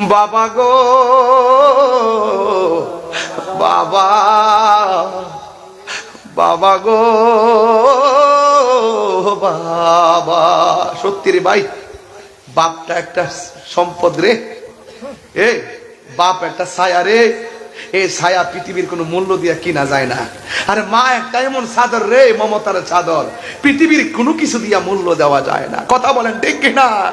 বাবা গো, বাবা বাবা গো, বাবা। সত্যি রে ভাই, বাপটা একটা সম্পদ রে। এ, বাপ একটা ছায়া রে। এই ছায়া পৃথিবীর কোনো মূল্য দিয়ে কিনা যায় না। আর মা একটা এমন চাদর রে, মমতার চাদর। পৃথিবীর কোনো কিছু দিয়া মূল্য দেওয়া যায় না। কথা বলেন ঠিক কিনা?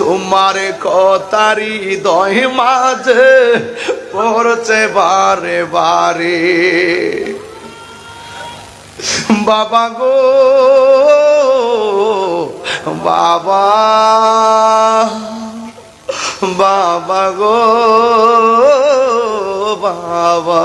তোমার কতারি দয় মাঝে পড়ছে বারে বারে। বাবা গো বাবা বাবা গো বাবা।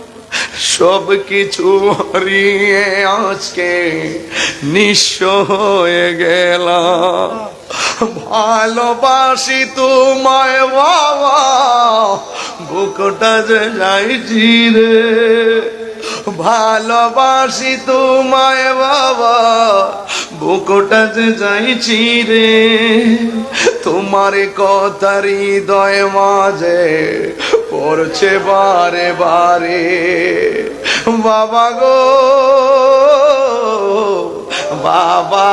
সব কিছু হারিয়ে আজকে নিঃস্ব হয়ে গেলাম। ভালোবাসি তোমায় বাবা বুকটা যে যাই রে। ভালোবাসি তোমায় বাবা, বুকটা যে যাইছি রে। তোমার কথার হৃদয় মাঝে পড়ছে বারে বারে। বাবা গো, বাবা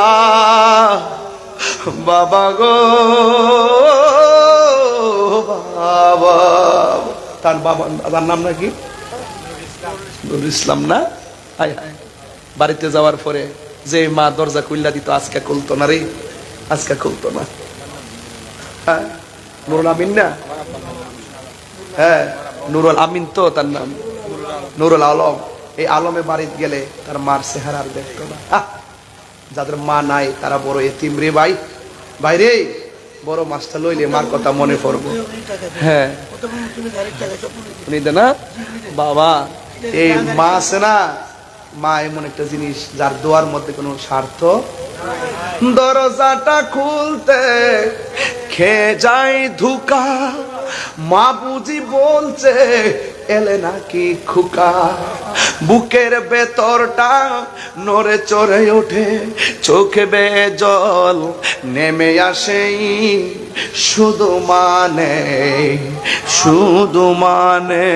বাবা গো, বাবা। তার বাবা তার নাম নাকি? নুরুল ইসলাম না? হায় হায়। বাড়িতে যাওয়ার পরে যে মা দরজা খুললা দিত, আজকে খুলতো না রে। আজকে খুলতো না। হ্যাঁ? নুরুল আমিন না? হ্যাঁ নুরুল আমিন তো তার নাম। নুরুল আলম। এই আলমে বাড়িতে গেলে তার মার চেহারা আর দেখতো না। যাদের মা নাই, তারা বড় এতিম রে ভাই। বাইরে বড় মাছটা লইলে মার কথা মনে পড়ব। হ্যাঁ। না বাবা। এই মা আছে না, মা এমন একটা জিনিস যার দোয়ার মধ্যে কোনো স্বার্থ দরজাটা খুলতে খেয়ে যায় ধুকা, মা বুঝি বলছে, এলে নাকি খুকা? বুকের ভেতরটা নড়ে চড়ে ওঠে, চোখে বে জল নেমে আসেই। শুধু মানে শুধু মানে